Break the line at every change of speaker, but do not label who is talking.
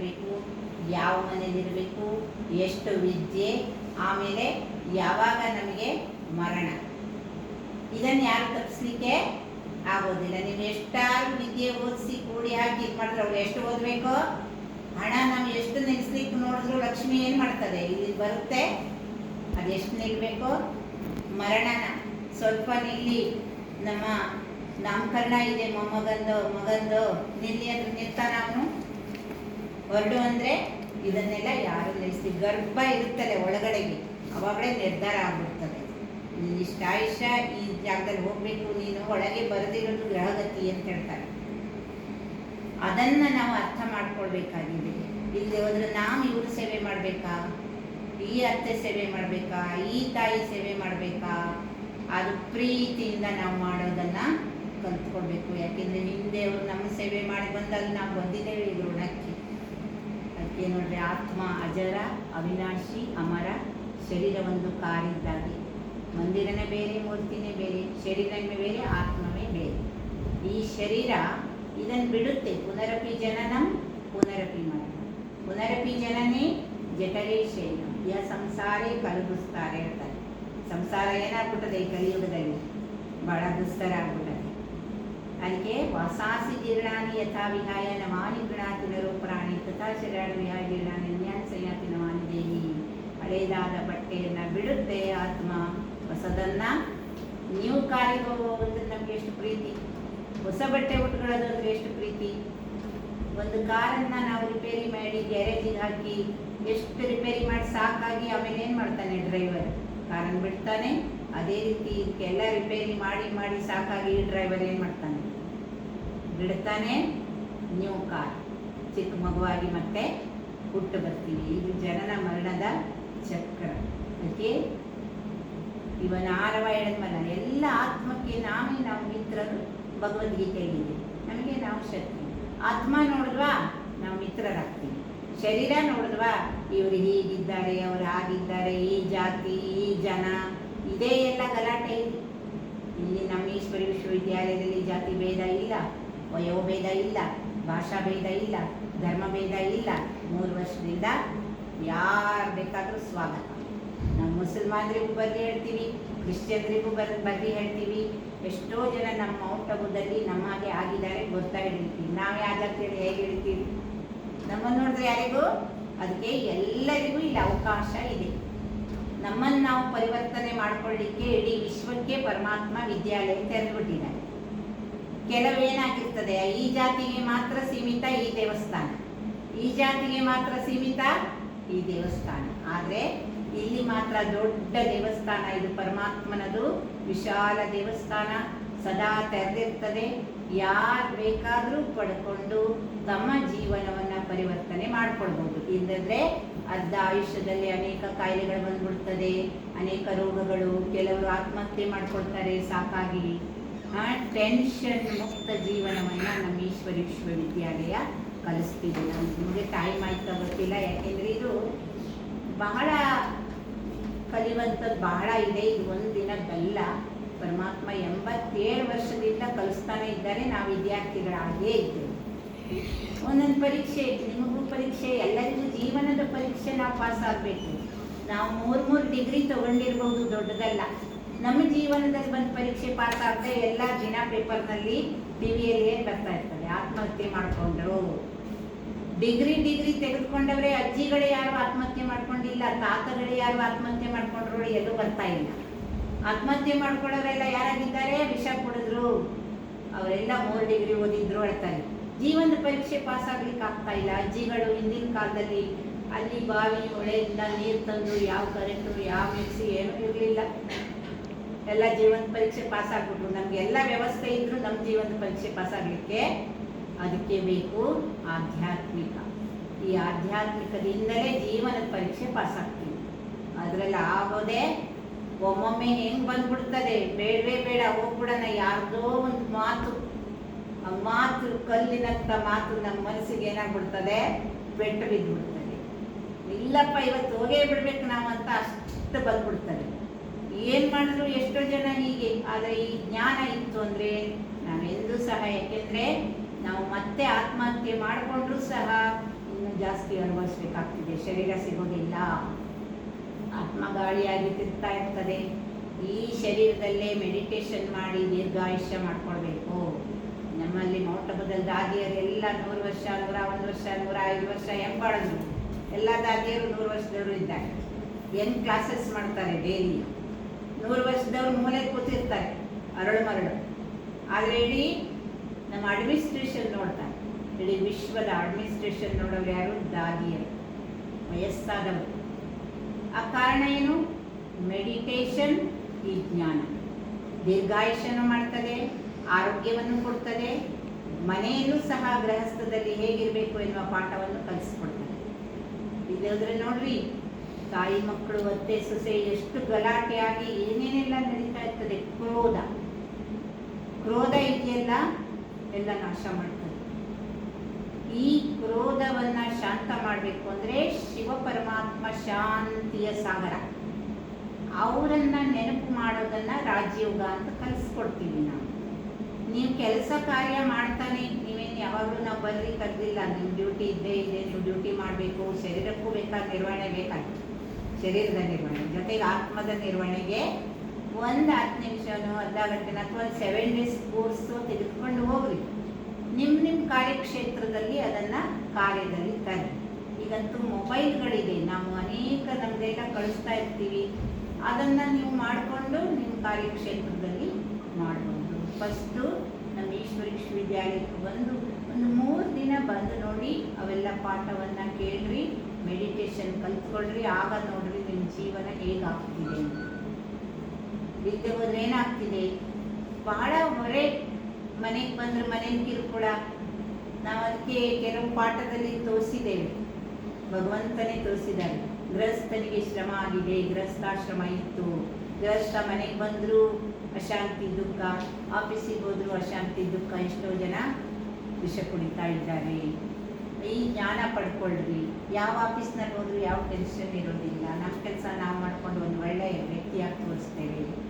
ಮಾಡಿರಬೇಕು ಯಾವ ಮನೇಲಿರಬೇಕು ಎಷ್ಟು ವಿದ್ಯೆ, ಆಮೇಲೆ ಯಾವಾಗ ನಮಗೆ ಮರಣ. ಇದನ್ನು ಯಾರು ತಪ್ಪಿಸ್ಲಿಕ್ಕೆ ಆಗೋದಿಲ್ಲ. ನೀವು ಎಷ್ಟಾರು ವಿದ್ಯೆ ಓದಿಸಿ ಕೂಡಿ ಹಾಕಿ ಇದು ಮಾಡಿದ್ರೆ ಅವ್ರು ಎಷ್ಟು ಓದಬೇಕು? ಹಣ ನಾವು ಎಷ್ಟು ನೆನೆಸ್ಲಿಕ್ಕೆ ನೋಡಿದ್ರು ಲಕ್ಷ್ಮಿ ಏನು ಮಾಡ್ತದೆ? ಇಲ್ಲಿ ಬರುತ್ತೆ. ಅದೆಷ್ಟು ನಿಲ್ಲಬೇಕು ಮರಣನ. ಸ್ವಲ್ಪ ನಿಲ್ಲಿ. ನಮ್ಮ ನಾಮಕರಣ ಇದೆ ಮೊಮ್ಮಗಂದು ಮಗಂದು ನಿಲ್ಲಿ ಅಂದ್ರೆ ನಿಲ್ತಾನ ಹೊರಡು ಅಂದರೆ ಇದನ್ನೆಲ್ಲ ಯಾರು ನಿಲ್ಲಿಸಿ, ಗರ್ಭ ಇರುತ್ತದೆ ಒಳಗಡೆಗೆ, ಅವಾಗಲೇ ನಿರ್ಧಾರ ಆಗಿಬಿಡ್ತದೆ. ಇಷ್ಟ ಆಯುಷ್ಯ ಈ ಜಾಗದಲ್ಲಿ ಹೋಗಬೇಕು, ನೀನು ಒಳಗೆ ಬರೆದಿರೋದು ಗ್ರಹಗತಿ ಅಂತ ಹೇಳ್ತಾರೆ. ಅದನ್ನು ನಾವು ಅರ್ಥ ಮಾಡ್ಕೊಳ್ಬೇಕಾಗಿದೆ. ಇಲ್ಲಿ ಹೋದ್ರೆ ನಾವು ಇವ್ರ ಸೇವೆ ಮಾಡಬೇಕಾ? ಈ ಅತ್ತೆ ಸೇವೆ ಮಾಡಬೇಕಾ? ಈ ತಾಯಿ ಸೇವೆ ಮಾಡಬೇಕಾ? ಅದು ಪ್ರೀತಿಯಿಂದ ನಾವು ಮಾಡೋದನ್ನು ಕಲ್ತ್ಕೊಳ್ಬೇಕು. ಯಾಕೆಂದರೆ ಹಿಂದೆ ಅವರು ನಮ್ಮ ಸೇವೆ ಮಾಡಿ ಬಂದಾಗ ನಾವು ಬಂದಿದ್ದೇವೆ ಋಣಕ್ಕೆ ಅದಕ್ಕೆ ನೋಡ್ರಿ ಆತ್ಮ, ಅಜರ, ಅವಿನಾಶಿ, ಅಮರ ಶರೀರ ಒಂದು ಕಾರಿದ್ದಾಗೆ. ಮಂದಿರನೇ ಬೇರೆ, ಮೂರ್ತಿನೇ ಬೇರೆ, ಶರೀರನೇ ಬೇರೆ, ಆತ್ಮವೇ ಬೇರೆ. ಈ ಶರೀರ ಇದನ್ನು ಬಿಡುತ್ತೆ. ಪುನರಪಿ ಜನನಂ, ಪುನರಪಿ ಮರಣ. ಪುನರಪಿ ಜನನೇ ಜಠರೇ ಶೈಲ ಯ ಸಂಸಾರೇ ಕಲುಗಿಸ್ತಾರೆ ಹೇಳ್ತಾರೆ ಸಂಸಾರ ಏನಾಗ್ಬಿಟ್ಟದೆ ಈ ಕಲಿಯುಗದಲ್ಲಿ? ಬಹಳ ದುಸ್ತರ ಆಗ್ಬಿಟ್ಟದೆ ಅದಕ್ಕೆ ವಾಸಾಸಿ ಜೀರ್ಣಾನಿ ಯಥಾ ವಿಹಾಯ ನಮಾನಿ ಗೃಣಾತಿ ರೂಪರಾಣಿ ಪ್ರಾಣಿ ತಥಾ ಶರೀರ ವಿಹಾಯ ಜೀರ್ಣಾನಿ ಅನ್ಯಾನ್ ಸಂಯಾತಿ ನಮಾನಿ ದೇಹಿ. ಹಳೇದಾದ ಬಟ್ಟೆಯನ್ನು ಬಿಡುತ್ತೆ ಆತ್ಮ. ಹೊಸದನ್ನು ನೀವು ಕಾರಿಗೆ ಹೋಗುವಂದ್ರೆ ನಮಗೆ ಎಷ್ಟು ಪ್ರೀತಿ. ಹೊಸ ಬಟ್ಟೆ ಉಟ್ಕೊಳ್ಳೋದು ಎಷ್ಟು ಪ್ರೀತಿ. ಒಂದು ಕಾರನ್ನ ನಾವು ರಿಪೇರಿ ಮಾಡಿ ಗ್ಯಾರೇಜಿಗೆ ಹಾಕಿ ಎಷ್ಟು ರಿಪೇರಿ ಮಾಡಿ ಸಾಕಾಗಿ ಆಮೇಲೆ ಏನು ಮಾಡ್ತಾನೆ ಡ್ರೈವರ್? ಕಾರನ್ನು ಬಿಡ್ತಾನೆ. ಅದೇ ರೀತಿ ಇದಕ್ಕೆಲ್ಲ ರಿಪೇರಿ ಮಾಡಿ ಮಾಡಿ ಸಾಕಾಗಿ ಡ್ರೈವರ್ ಏನು ಮಾಡ್ತಾನೆ? ಬಿಡ್ತಾನೆ ನ್ಯೂ ಕಾರ್ ಚಿಕ್ಕ ಮಗುವಾಗಿ ಮತ್ತೆ ಹುಟ್ಟು ಬರ್ತೀವಿ. ಇದು ಜನನ ಮರಣದ ಚಕ್ರ. ಅದಕ್ಕೆ ಇವನ ಆರವ ಹೇಳಿದ್ಮಲ್ಲ ಎಲ್ಲ ಆತ್ಮಕ್ಕೆ ನಾವೇ ನಾವು ಮಿತ್ರರು. ಭಗವದ್ಗೀತೆಯಲ್ಲಿದೆ ನಮಗೆ ನಾವು ಶಕ್ತಿ ಆತ್ಮ ನೋಡಿದ್ವಾ? ನಾವು ಮಿತ್ರರಾಗ್ತೀವಿ. ಶರೀರ ನೋಡಿದ್ವಾ? ಇವರು ಹೀಗಿದ್ದಾರೆ, ಅವರು ಆಗಿದ್ದಾರೆ ಈ ಜಾತಿ, ಈ ಜನ. ಇದೇ ಎಲ್ಲ ಗಲಾಟೆ ಇದೆ. ಇಲ್ಲಿ ನಮ್ಮ ಈಶ್ವರಿ ವಿಶ್ವವಿದ್ಯಾಲಯದಲ್ಲಿ ಜಾತಿ ಭೇದ ಇಲ್ಲ, ವಯೋಭೇದ ಇಲ್ಲ, ಭಾಷಾ ಭೇದ ಇಲ್ಲ, ಧರ್ಮ ಭೇದ ಇಲ್ಲ. ಮೂರು ವರ್ಷದಿಂದ ಯಾರು ಬೇಕಾದರೂ ಸ್ವಾಗತ. ನಾವು ಮುಸಲ್ಮಾನರಿಗೂ ಬಗ್ಗೆ ಹೇಳ್ತೀವಿ, ಕ್ರಿಶ್ಚಿಯನ್ರಿಗೂ ಬರ್ ಬಗ್ಗೆ ಹೇಳ್ತೀವಿ. ಎಷ್ಟೋ ಜನ ನಮ್ಮ ಮೌಂಟ್ ನಮ್ಮ ಹಾಗೆ ಆಗಿದ್ದಾರೆ ಗೊತ್ತಾ ಹೇಳ್ತೀವಿ ನಾವು ಯಾವ್ದಾಗ್ತೀವಿ ಹೇಗೆ ಹೇಳ್ತೀವಿ ನಮ್ಮನ್ನು ನೋಡಿದ್ರೆ ಯಾರಿಗೂ? ಅದಕ್ಕೆ ಎಲ್ಲರಿಗೂ ಇಲ್ಲಿ ಅವಕಾಶ ಇದೆ. ನಮ್ಮನ್ನು ನಾವು ಪರಿವರ್ತನೆ ಮಾಡ್ಕೊಳ್ಳಿಕ್ಕೆ ಇಡೀ ವಿಶ್ವಕ್ಕೆ ಪರಮಾತ್ಮ ವಿದ್ಯಾಲಯ ತೆರೆದುಬಿಟ್ಟಿದ್ದಾರೆ ಕೆಲವೇನಾಗಿರ್ತದೆ, ಈ ಜಾತಿಗೆ ಮಾತ್ರ ಸೀಮಿತ ಈ ದೇವಸ್ಥಾನ. ಈ ಜಾತಿಗೆ ಮಾತ್ರ ಸೀಮಿತ ಈ ದೇವಸ್ಥಾನ. ಆದರೆ ಇಲ್ಲಿ ಮಾತ್ರ ದೊಡ್ಡ ದೇವಸ್ಥಾನ, ಇದು ಪರಮಾತ್ಮನದು ವಿಶಾಲ ದೇವಸ್ಥಾನ. ಸದಾ ತೆರೆದಿರ್ತದೆ. ಯಾರು ಬೇಕಾದರೂ ಪಡ್ಕೊಂಡು ತಮ್ಮ ಜೀವನವನ್ನು ಪರಿವರ್ತನೆ ಮಾಡ್ಕೊಳ್ಬೋದು ಇಲ್ಲದ್ರೆ ಅರ್ಧ ಆಯುಷ್ಯದಲ್ಲಿ ಅನೇಕ ಕಾಯಿಲೆಗಳು ಬಂದ್ಬಿಡ್ತದೆ, ಅನೇಕ ರೋಗಗಳು, ಕೆಲವರು ಆತ್ಮಹತ್ಯೆ ಮಾಡ್ಕೊಳ್ತಾರೆ, ಸಾಕಾಗಿ. ಟೆನ್ಷನ್ ಮುಕ್ತ ಜೀವನವನ್ನು ನಮ್ಮ ಈಶ್ವರಿ ವಿಶ್ವವಿದ್ಯಾಲಯ ಕಲಿಸ್ತಿದೆ. ನಿಮಗೆ ಟೈಮ್ ಆಯ್ತಾ ಗೊತ್ತಿಲ್ಲ, ಯಾಕೆಂದರೆ ಇದು ಬಹಳ ಕಲಿಯುವಂಥದ್ದು ಬಹಳ ಇದೆ. ಇದು ಒಂದು ಬೆಲ್ಲ ಪರಮಾತ್ಮ ಎಂಬತ್ತೇಳು ವರ್ಷದಿಂದ ಕಲಿಸ್ತಾನೆ ಇದ್ದಾರೆ. ನಾವು ವಿದ್ಯಾರ್ಥಿಗಳಾಗೇ ಇದ್ದೇವೆ. ಒಂದೊಂದು ಪರೀಕ್ಷೆ ನಿಮಗೂ ಪರೀಕ್ಷೆ, ಎಲ್ಲರಿಗೂ ಜೀವನದ ಪರೀಕ್ಷೆ ನಾವು ಪಾಸ್ ಆಗಬೇಕು. ನಾವು ಮೂರು ಮೂರು ಡಿಗ್ರಿ ತಗೊಂಡಿರಬಹುದು ದೊಡ್ಡದಲ್ಲ. ನಮ್ಮ ಜೀವನದಲ್ಲಿ ಬಂದು ಪರೀಕ್ಷೆ ಪಾಸ್ ಆಗದೆ ಎಲ್ಲ ದಿನ ಪೇಪರ್ನಲ್ಲಿ ಟಿ ಬರ್ತಾ ಇರ್ತದೆ? ಆತ್ಮಹತ್ಯೆ ಮಾಡಿಕೊಂಡ್ರು. ಡಿಗ್ರಿ ಡಿಗ್ರಿ ತೆಗೆದುಕೊಂಡವರೇ ಅಜ್ಜಿಗಳೇ ಯಾರು ಆತ್ಮಹತ್ಯೆ ಮಾಡ್ಕೊಂಡಿಲ್ಲ, ತಾತಗಳೇ ಯಾರು ಆತ್ಮಹತ್ಯೆ ಮಾಡ್ಕೊಂಡ್ರು ಎಲ್ಲೂ ಬರ್ತಾ ಇಲ್ಲ. ಆತ್ಮಹತ್ಯೆ ಮಾಡ್ಕೊಳ್ಳೋರೆಲ್ಲ ಯಾರಾಗಿದ್ದಾರೆ? ವಿಷ ಕುಡಿದ್ರು. ಅವರೆಲ್ಲ ಮೂರು ಡಿಗ್ರಿ ಓದಿದ್ರು ಹೇಳ್ತಾರೆ. ಜೀವನದ ಪರೀಕ್ಷೆ ಪಾಸ್ ಆಗ್ಲಿಕ್ಕೆ ಆಗ್ತಾ ಇಲ್ಲ. ಅಜ್ಜಿಗಳು ಹಿಂದಿನ ಕಾಲದಲ್ಲಿ ಅಲ್ಲಿ ಬಾವಿ ಹೊಳೆಯಿಂದ ನೀರು ತಂದು ಯಾವ ಕರೆಂಟು ಯಾವ ಮಿಕ್ಸಿ ಏನೂ ಇರಲಿಲ್ಲ. ಎಲ್ಲ ಜೀವನ ಪರೀಕ್ಷೆ ಪಾಸ್ ಆಗ್ಬಿಟ್ರು ನಮ್ಗೆ ಎಲ್ಲ ವ್ಯವಸ್ಥೆ ಇದ್ರು ನಮ್ಮ ಜೀವನದ ಪರೀಕ್ಷೆ ಪಾಸ್ ಆಗಲಿಕ್ಕೆ ಅದಕ್ಕೆ ಬೇಕು ಆಧ್ಯಾತ್ಮಿಕ. ಈ ಆಧ್ಯಾತ್ಮಿಕದಿಂದಲೇ ಜೀವನದ ಪರೀಕ್ಷೆ ಪಾಸ್ ಆಗ್ತೀವಿ ಅದರಲ್ಲಿ ಆಗೋದೇ ಒಮ್ಮೊಮ್ಮೆ ಹೆಂಗ್ ಬಂದ್ಬಿಡ್ತದೆ? ಬೇಡವೇ ಬೇಡ, ಹೋಗ್ಬಿಡೋಣ. ಯಾರ್ದೋ ಒಂದು ಮಾತು ಮಾತು ಕಲ್ಲಿನಂಥ ಮಾತು ನಮ್ಮ ಮನಸ್ಸಿಗೆ ಏನಾಗ್ಬಿಡ್ತದೆ? ಬೆಟ್ಟ ಬಿದ್ದುಬಿಡ್ತದೆ. ಇಲ್ಲಪ್ಪ, ಇವತ್ತು ಹೋಗೇ ಬಿಡ್ಬೇಕು ನಾವು ಅಂತ ಅಷ್ಟು ಬಂದ್ಬಿಡ್ತದೆ. ಏನು ಮಾಡಿದ್ರು ಎಷ್ಟೋ ಜನ ಹೀಗೆ, ಆದರೆ ಈ ಜ್ಞಾನ ಇತ್ತು ಅಂದರೆ ನಾವೆಂದೂ ಸಹ, ಯಾಕೆಂದ್ರೆ ನಾವು ಮತ್ತೆ ಆತ್ಮಹತ್ಯೆ ಮಾಡಿಕೊಂಡ್ರೂ ಸಹ ಇನ್ನು ಜಾಸ್ತಿ ಅನುಭವಿಸ್ಬೇಕಾಗ್ತಿದೆ. ಶರೀರ ಸಿಗೋದಿಲ್ಲ. ಆತ್ಮ ಗಾಳಿಯಾಗಿ ತಿರ್ತಾ ಇರ್ತದೆ. ಈ ಶರೀರದಲ್ಲೇ ಮೆಡಿಟೇಷನ್ ಮಾಡಿ ದೀರ್ಘಾಯುಷ್ಯ ಮಾಡ್ಕೊಳ್ಬೇಕು. ನಮ್ಮಲ್ಲಿ ಮೊಟ್ಟಮೊದಲ ದಾದಿಯರು ಎಲ್ಲ ನೂರು ವರ್ಷ, ನೂರ ಒಂದು ವರ್ಷ, ನೂರ ಐದು ವರ್ಷ ಎಂಬಾಳದ್ರು ಎಲ್ಲ ದಾದಿಯರು ನೂರು ವರ್ಷದವರು ಇದ್ದಾರೆ. ಏನು ಕ್ಲಾಸಸ್ ಮಾಡ್ತಾರೆ ಡೈಲಿ ನೂರು ವರ್ಷದವ್ರು ಮೂಲೆ ಕೂತಿರ್ತಾರೆ, ಅರಳು ಮರಳು. ಆದರೆ ಇಡೀ ನಮ್ಮ ಅಡ್ಮಿನಿಸ್ಟ್ರೇಷನ್ ನೋಡ್ತಾರೆ. ಇಡೀ ವಿಶ್ವದ ಅಡ್ಮಿನಿಸ್ಟ್ರೇಷನ್ ನೋಡೋರು ಯಾರು? ದಾದಿಯರು. ವಯಸ್ಸಾದವರು. ಆ ಕಾರಣ ಏನು? ಮೆಡಿಟೇಷನ್ ಈ ಜ್ಞಾನ. ದೀರ್ಘಾಯುಷ್ಯನು ಮಾಡ್ತದೆ ಆರೋಗ್ಯವನ್ನು ಕೊಡ್ತದೆ, ಮನೆಯಲ್ಲೂ ಸಹ ಗೃಹಸ್ಥದಲ್ಲಿ ಹೇಗಿರಬೇಕು ಎನ್ನುವ ಪಾಠವನ್ನು ಕಲಿಸ್ಕೊಡ್ತದೆ. ಇಲ್ಲದ್ರೆ ನೋಡ್ರಿ, ತಾಯಿ ಮಕ್ಕಳು, ಅತ್ತೆ, ಸೊಸೆ ಎಷ್ಟು ಗಲಾಟೆಯಾಗಿ ಏನೇನೆಲ್ಲ ನಡೀತಾ ಇರ್ತದೆ, ಕ್ರೋಧ. ಕ್ರೋಧ ಇದೆಯಲ್ಲ, ಎಲ್ಲ ನಾಶ ಮಾಡ್ತದೆ. ಈ ಕ್ರೋಧವನ್ನ ಶಾಂತ ಮಾಡಬೇಕು ಅಂದ್ರೆ ಶಿವ ಪರಮಾತ್ಮ ಶಾಂತಿಯ ಸಾಗರ. ಅವರನ್ನ ನೆನಪು ಮಾಡೋದನ್ನ ರಾಜಯೋಗ ಅಂತ ಕಲಿಸ್ಕೊಡ್ತೀವಿ ನಾವು. ನೀವು ಕೆಲಸ ಕಾರ್ಯ ಮಾಡ್ತಾನೆ, ನೀವೇನು ಯಾವಾಗಲೂ ನಾವು ಬರ್ರಿ ಕರೆದಿಲ್ಲ. ನಿಮ್ಮ ಡ್ಯೂಟಿ ಇದ್ದೇ ಇದೆ, ನೀವು ಡ್ಯೂಟಿ ಮಾಡಬೇಕು. ಶರೀರಕ್ಕೂ ಬೇಕಾದ ನಿರ್ವಹಣೆ ಬೇಕಾಗಿ ಶರೀರದ ನಿರ್ವಹಣೆ, ಜೊತೆಗೆ ಆತ್ಮದ ನಿರ್ವಹಣೆಗೆ ಒಂದು ಹತ್ತು ನಿಮಿಷನೋ, ಅರ್ಧ ಗಂಟೆನ ಅಥವಾ ಒಂದು ಸೆವೆನ್ ಡೇಸ್ ಕೋರ್ಸು ತೆಗೆದುಕೊಂಡು ಹೋಗ್ರಿ. ನಿಮ್ಮ ನಿಮ್ಮ ಕಾರ್ಯಕ್ಷೇತ್ರದಲ್ಲಿ ಅದನ್ನು ಕಾರ್ಯದಲ್ಲಿ ತರ್ರಿ. ಈಗಂತೂ ಮೊಬೈಲ್ಗಳಿದೆ. ನಾವು ಅನೇಕ ನಮಗೆಲ್ಲ ಕಳಿಸ್ತಾ ಇರ್ತೀವಿ. ಅದನ್ನು ನೀವು ಮಾಡಿಕೊಂಡು ನಿಮ್ಮ ಕಾರ್ಯಕ್ಷೇತ್ರದಲ್ಲಿ ಮಾಡ್ಬೋದು. ಫಸ್ಟು ನಮ್ಮ ಈಶ್ವರ ವಿಶ್ವವಿದ್ಯಾಲಯಕ್ಕೆ ಬಂದು ಒಂದು ಮೂರು ದಿನ ಬಂದು ನೋಡಿ ಅವೆಲ್ಲ ಪಾಠವನ್ನು ಕೇಳ್ರಿ ಮೆಡಿಟೇಷನ್ ಕಲ್ತ್ಕೊಳ್ರಿ, ಆಗ ನೋಡ್ರಿ ನಿಮ್ಮ ಜೀವನ ಹೇಗಾಗ್ತಿದೆ ವಿದ್ಯೆ ಹೋದ್ರೆ ಏನಾಗ್ತಿದೆ? ಬಹಳ ಹೊರೆ ಮನೆಗೆ ಬಂದ್ರೆ ಮನೆ ಕಿರುಕುಳ. ನಾವು ಅದಕ್ಕೆ ಕೆಲವು ಪಾಠದಲ್ಲಿ ತೋರಿಸಿದ್ದೇವೆ. ಭಗವಂತನೇ ತೋರಿಸಿದ್ದಾರೆ. ಗೃಹಸ್ಥನಿಗೆ ಶ್ರಮ ಆಗಿದೆ, ಗೃಹಸ್ಥಾಶ್ರಮ ಇತ್ತು. ಗೃಹಸ್ಥ ಮನೆಗೆ ಬಂದರೂ ಅಶಾಂತಿ ದುಃಖ, ಆಫೀಸಿಗೆ ಹೋದರೂ ಅಶಾಂತಿ ದುಃಖ, ಎಷ್ಟೋ ಜನ ವಿಷ ಕುಡಿತಾ ಇದ್ದಾರೆ. ಈ ಜ್ಞಾನ ಪಡ್ಕೊಳ್ಳ್ರಿ ಯಾವ ಆಫೀಸ್ನಲ್ಲಿ ಹೋದರೂ ಯಾವ ಟೆನ್ಷನ್ ಇರೋದಿಲ್ಲ. ನಮ್ಮ ಕೆಲಸ ನಾವು ಮಾಡಿಕೊಂಡು ಒಂದು ಒಳ್ಳೆಯ ವ್ಯಕ್ತಿಯಾಗಿ ತೋರಿಸ್ತೇವೆ.